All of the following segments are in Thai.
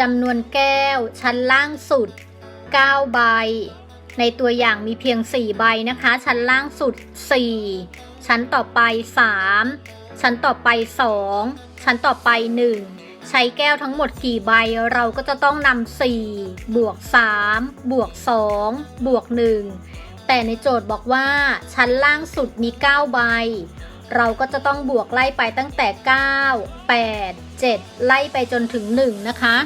จำนวนแก้ว ชั้นล่างสุด 9 ใบ ในตัวอย่างมีเพียง 4 ใบนะคะ ชั้นล่างสุด 4 ชั้นต่อไป 3 ชั้นต่อไป 2 ชั้นต่อไป 1 ใช้แก้วทั้งหมดกี่ใบเราก็จะต้องนำ4บวก3บวก2บวก1 แต่ในโจทย์บอกว่า ชั้นล่างสุดมี 9 ใบเราก็จะต้องบวกไล่ไปตั้งแต่ 9 8 7 ไล่ไปจนถึง 1 นะคะ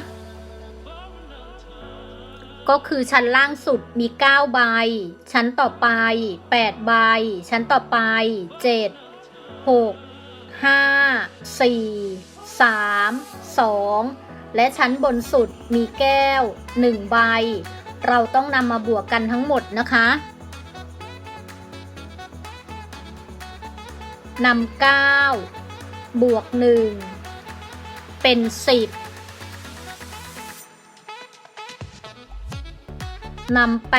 ก็คือชั้นล่างสุดมี 9 ใบ ชั้นต่อไป 8 ใบ ชั้นต่อไป 7 6 5 4 3 2 และชั้นบนสุดมีแก้ว 1 ใบ เราต้องนำมาบวกกันทั้งหมดนะคะนำ9บวก 1 เป็น 10 นำ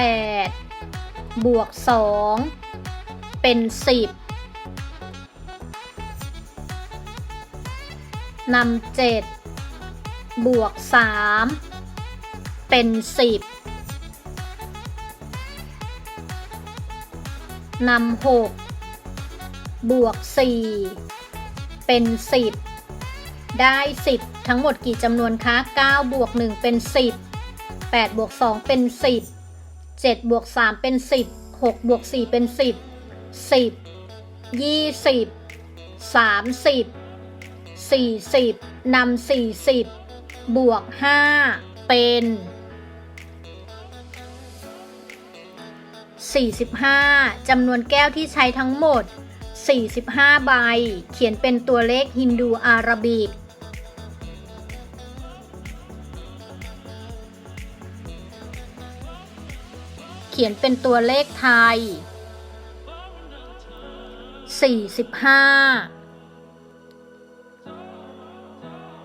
8บวก2เป็น10นำ7บวก3เป็น10นำ6บวก4เป็น10ได้10ทั้งหมดกี่จำนวนคะ9บวก1เป็น10 8บวก2เป็น10 7บวก3เป็น 10 6บวก4เป็น 10 10 20 30 40นำ40 บวก 5 เป็น 45จำนวนแก้วที่ใช้ทั้งหมด 45 ใบ เขียนเป็นตัวเลขฮินดูอาราบิก เขียนเป็นตัวเลขไทย 45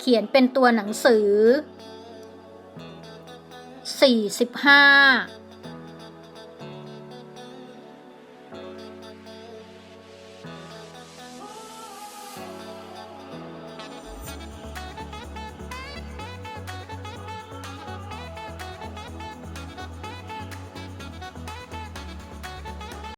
เขียนเป็นตัวหนังสือ 45